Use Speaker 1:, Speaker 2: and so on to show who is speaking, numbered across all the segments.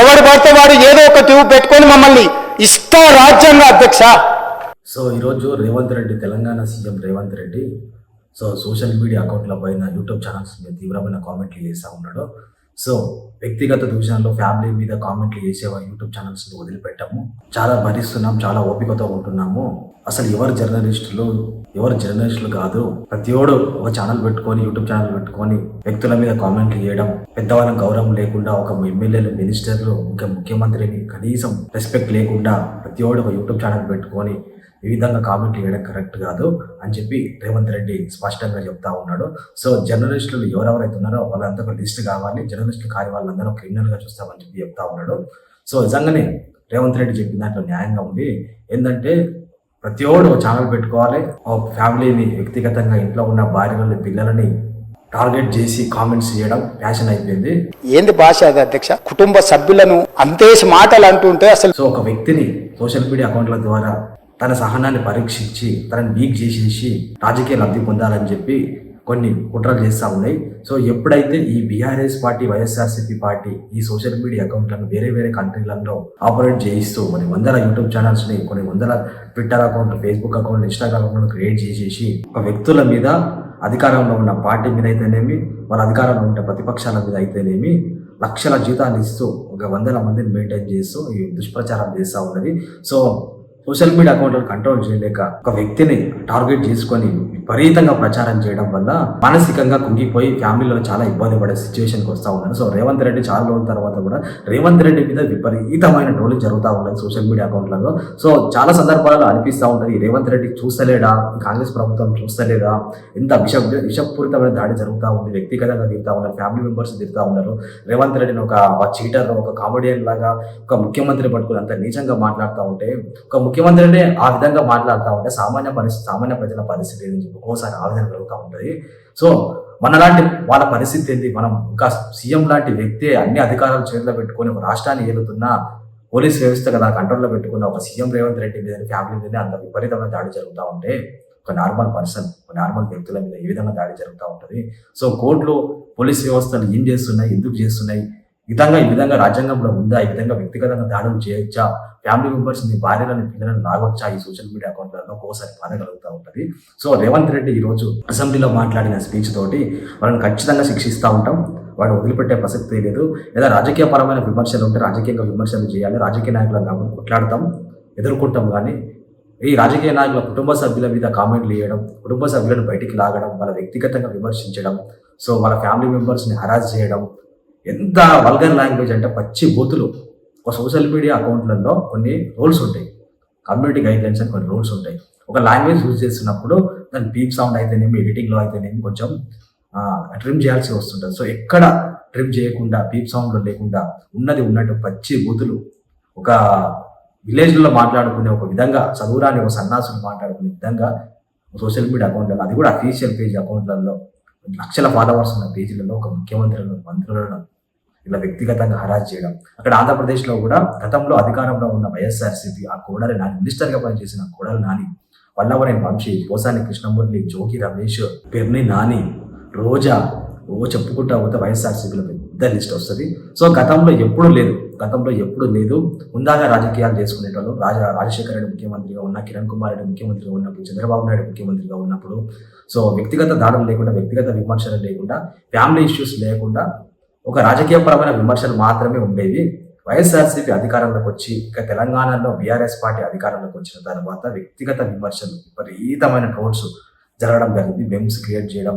Speaker 1: ఎవడు పడితే వాడు ఏదో ఒక ట్యూబ్ పెట్టుకొని మమ్మల్ని ఇష్ట రాజ్యాంగ అధ్యక్ష.
Speaker 2: సో ఈరోజు Revanth Reddy Telangana CM Revanth Reddy so social media అకౌంట్ల పైన యూట్యూబ్ ఛానల్స్ మీద తీవ్రమైన కామెంట్లు చేస్తూ ఉన్నాడు. సో వ్యక్తిగత దూషణలో ఫ్యామిలీ మీద కామెంట్లు చేసే యూట్యూబ్ ఛానల్స్ వదిలిపెట్టాము. చాలా భరిస్తున్నాం చాలా ఓపికతో ఉంటున్నాము. అసలు ఎవరు జర్నలిస్టులు ఎవరు జర్నలిస్టులు కాదు. ప్రతి ఒక ఛానల్ పెట్టుకొని యూట్యూబ్ ఛానల్ పెట్టుకొని వ్యక్తుల మీద కామెంట్లు చేయడం పెద్దవాళ్ళ గౌరవం లేకుండా ఒక ఎమ్మెల్యేలు మినిస్టర్లు ఇంకా ముఖ్యమంత్రిని కనీసం రెస్పెక్ట్ లేకుండా ప్రతి ఒక యూట్యూబ్ ఛానల్ పెట్టుకొని ఈ విధంగా కామెంట్లు చేయడం కరెక్ట్ కాదు అని చెప్పి రేవంత్ రెడ్డి స్పష్టంగా చెప్తా ఉన్నాడు. సో జర్నలిస్టులు ఎవరెవరైతే ఉన్నారో వాళ్ళంతా ఒక లిస్ట్ కావాలి. జర్నలిస్టులు కాని వాళ్ళందరూ క్రిమినల్గా చూస్తామని చెప్పి చెప్తా ఉన్నాడు. సో నిజంగానే రేవంత్ రెడ్డి చెప్పిన దాంట్లో న్యాయంగా ఉంది. ఏంటంటే ప్రతి ఒక్కడు ఒక ఛానల్ పెట్టుకోవాలి. ఒక ఫ్యామిలీని వ్యక్తిగతంగా ఇంట్లో ఉన్న భార్యలని పిల్లలని టార్గెట్ చేసి కామెంట్స్ చేయడం ఫ్యాషన్ అయిపోయింది.
Speaker 1: ఏంది భాష అది అధ్యక్ష? కుటుంబ సభ్యులను అంతేసి మాటలు అంటుంటే అసలు
Speaker 2: సో ఒక వ్యక్తిని సోషల్ మీడియా అకౌంట్ల ద్వారా తన సహనాన్ని పరీక్షించి తనని వీక్ చేసేసి రాజకీయ లబ్ధి పొందాలని చెప్పి కొన్ని కుట్రలు చేస్తూ ఉన్నాయి. సో ఎప్పుడైతే ఈ బీఆర్ఎస్ పార్టీ వైఎస్ఆర్సీపీ పార్టీ ఈ సోషల్ మీడియా అకౌంట్లను వేరే వేరే కంట్రీలలో ఆపరేట్ చేయిస్తూ కొన్ని వందల యూట్యూబ్ ఛానల్స్ని కొన్ని వందల Twitter account Facebook account Instagram account create చేసేసి ఒక వ్యక్తుల మీద అధికారంలో ఉన్న పార్టీ మీద అయితేనేమి వాళ్ళ అధికారంలో ఉండే ప్రతిపక్షాల మీద అయితేనేమి లక్షల జీతాలు ఇస్తూ ఒక వందల మందిని మెయింటైన్ చేస్తూ ఈ దుష్ప్రచారం చేస్తూ ఉన్నది. సో సోషల్ మీడియా అకౌంట్లను కంట్రోల్ చేయలేక ఒక వ్యక్తిని టార్గెట్ చేసుకొని విపరీతంగా ప్రచారం చేయడం వల్ల మానసికంగా కుంగిపోయి ఫ్యామిలీలో చాలా ఇబ్బంది పడే సిచ్యువేషన్కి వస్తూ ఉన్నాను సో రేవంత్ రెడ్డి చాలా రోజుల తర్వాత కూడా రేవంత్ రెడ్డి మీద విపరీతమైన ట్రోలింగ్ జరుగుతూ ఉన్నాయి సోషల్ మీడియా అకౌంట్లలో సో చాలా సందర్భాలలో అనిపిస్తూ ఉంటుంది ఈ రేవంత్ రెడ్డి చూస్తలేడా? ఈ కాంగ్రెస్ ప్రభుత్వం చూస్తలేదా? ఎంత విష విషపూరితమైన దాడి జరుగుతూ ఉంది వ్యక్తిగతంగా తిరుగుతూ ఉన్నారు ఫ్యామిలీ మెంబర్స్ తిరుగుతూ ఉన్నారు. రేవంత్ రెడ్డిని ఒక చీటర్ ఒక కామెడియన్ లాగా ఒక ముఖ్యమంత్రి పట్టుకుని అంత నీచంగా మాట్లాడుతూ ఉంటే ఒక ముఖ్యమంత్రినే ఆ విధంగా మాట్లాడుతూ ఉంటే సామాన్య పరిస్థితి సామాన్య ప్రజల పరిస్థితి ఒక్కోసారి ఆవేదన కలుగుతూ ఉంటుంది. సో మనలాంటి వాళ్ళ పరిస్థితి ఏంటి? మనం ఇంకా సీఎం లాంటి వ్యక్తే అన్ని అధికారాలు చేతిలో పెట్టుకొని ఒక రాష్ట్రాన్ని ఏలుతున్న పోలీస్ వ్యవస్థ కదా కంట్రోల్లో పెట్టుకున్న ఒక సీఎం రేవంత్ రెడ్డి మీద ఫ్యామిలీ మీద అంత విపరీతమైన దాడి జరుగుతూ ఉంటే ఒక నార్మల్ పర్సన్ ఒక నార్మల్ వ్యక్తుల మీద ఏ విధంగా దాడి జరుగుతూ ఉంటుంది. సో కోర్టులో పోలీస్ వ్యవస్థలు ఏం చేస్తున్నాయి? ఎందుకు చేస్తున్నాయి? విధంగా ఈ విధంగా రాజ్యాంగంలో ఉందా? ఈ విధంగా వ్యక్తిగతంగా దాడులు చేయొచ్చా? ఫ్యామిలీ మెంబర్స్ నీ భార్యలను పిల్లలను లాగొచ్చా ఈ సోషల్ మీడియా అకౌంట్లలో? ఒక్కోసారి బాధ కలుగుతూ ఉంటుంది. సో రేవంత్ రెడ్డి ఈ రోజు అసెంబ్లీలో మాట్లాడిన స్పీచ్ తోటి వాళ్ళని ఖచ్చితంగా శిక్షిస్తూ ఉంటాం. వాడు వదిలిపెట్టే ప్రసక్తి లేదు. లేదా రాజకీయపరమైన విమర్శలు ఉంటే రాజకీయంగా విమర్శలు చేయాలి. రాజకీయ నాయకులను కాబట్టి కొట్లాడతాం ఎదుర్కొంటాం కానీ ఈ రాజకీయ నాయకుల కుటుంబ సభ్యుల మీద కామెంట్లు వేయడం కుటుంబ సభ్యులను బయటికి లాగడం వాళ్ళ వ్యక్తిగతంగా విమర్శించడం సో వాళ్ళ ఫ్యామిలీ మెంబర్స్ని హరాస్ చేయడం ఎంత వల్గర్ లాంగ్వేజ్ అంటే పచ్చి బూతులు. ఒక సోషల్ మీడియా అకౌంట్లలో కొన్ని రూల్స్ ఉంటాయి. కమ్యూనిటీ గైడ్లైన్స్ అని కొన్ని రూల్స్ ఉంటాయి. ఒక లాంగ్వేజ్ యూజ్ చేస్తున్నప్పుడు దాని బీప్ సౌండ్ అయితేనేమి ఎడిటింగ్లో అయితేనేమి కొంచెం ట్రిమ్ చేయాల్సి వస్తుంటుంది. సో ఎక్కడ ట్రిమ్ చేయకుండా బీప్ సౌండ్ లేకుండా ఉన్నది ఉన్నట్టు పచ్చి బూతులు. ఒక విలేజ్లో మాట్లాడుకునే ఒక విధంగా చదువురాని ఒక సన్నాసులు మాట్లాడుకునే విధంగా సోషల్ మీడియా అకౌంట్లలో అది కూడా అఫీషియల్ పేజ్ అకౌంట్లలో లక్షల ఫాలోవర్స్ ఉన్న పేజీలలో ఒక ముఖ్యమంత్రులను మంత్రులను ఇలా వ్యక్తిగతంగా హరాజ్ చేయడం. అక్కడ ఆంధ్రప్రదేశ్లో కూడా గతంలో అధికారంలో ఉన్న వైఎస్ఆర్సీపీ ఆ కోడలి నాని మినిస్టర్గా పనిచేసిన కోడలి నాని వల్లవరేని వంశీ పోసాని కృష్ణమూర్తి జోగి రమేష్ పెర్ని నాని రోజా ఓ చెప్పుకుంటా పోతే వైఎస్ఆర్సీపీలో పెద్ద లిస్ట్ వస్తుంది. సో గతంలో ఎప్పుడు లేదు గతంలో ఎప్పుడు లేదు. ముందాగా రాజకీయాలు చేసుకునేటప్పుడు రాజా రాజశేఖర రెడ్డి ముఖ్యమంత్రిగా ఉన్న కిరణ్ కుమార్ రెడ్డి ముఖ్యమంత్రిగా ఉన్నప్పుడు చంద్రబాబు నాయుడు ముఖ్యమంత్రిగా ఉన్నప్పుడు. సో వ్యక్తిగత దాడులు లేకుండా వ్యక్తిగత విమర్శలు లేకుండా ఫ్యామిలీ ఇష్యూస్ లేకుండా ఒక రాజకీయపరమైన విమర్శలు మాత్రమే ఉండేవి. వైఎస్ఆర్సీపీ అధికారంలోకి వచ్చి ఇక తెలంగాణలో బీఆర్ఎస్ పార్టీ అధికారంలోకి వచ్చిన తర్వాత వ్యక్తిగత విమర్శలు విపరీతమైన ట్రోల్స్ జరగడం జరిగింది. మెమ్స్ క్రియేట్ చేయడం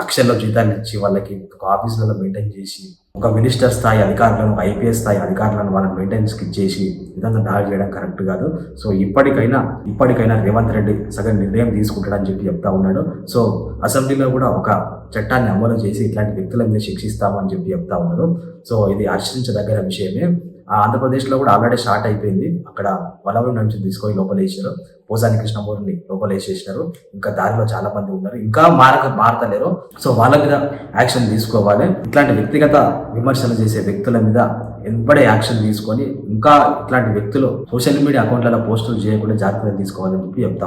Speaker 2: లక్షల్లో జీతాలు ఇచ్చి వాళ్ళకి ఒక ఆఫీసులలో మెయింటైన్ చేసి ఒక మినిస్టర్ స్థాయి అధికారులను ఐపీఎస్ స్థాయి అధికారులను వాళ్ళని మెయింటెనెన్స్ చేసి ఈ విధంగా చేయడం కరెక్ట్ కాదు. సో ఇప్పటికైనా ఇప్పటికైనా రేవంత్ రెడ్డి సగం నిర్ణయం తీసుకుంటాడని చెప్పి చెప్తా ఉన్నాడు. సో అసెంబ్లీలో కూడా ఒక చట్టాన్ని అమలు చేసి ఇట్లాంటి వ్యక్తుల మీద శిక్షిస్తామని చెప్పి చెప్తా ఉన్నారు సో ఇది ఆశ్రయించదగ్గర విషయమే. ఆంధ్రప్రదేశ్లో కూడా ఆల్రెడీ స్టార్ట్ అయిపోయింది. అక్కడ వలవరం నుంచి తీసుకొని లోపల వేసారు పోసాని కృష్ణమూరిని లోపలేసేసినారు. ఇంకా దారిలో చాలా మంది ఉన్నారు. ఇంకా మారక మారతలేరు. సో వాళ్ళ మీద యాక్షన్ తీసుకోవాలి. ఇట్లాంటి వ్యక్తిగత విమర్శలు చేసే వ్యక్తుల మీద ఎంబడే యాక్షన్ తీసుకొని ఇంకా ఇట్లాంటి వ్యక్తులు సోషల్ మీడియా అకౌంట్లలో పోస్టులు చేయకుండా జాగ్రత్తలు తీసుకోవాలని చెప్పి చెప్తా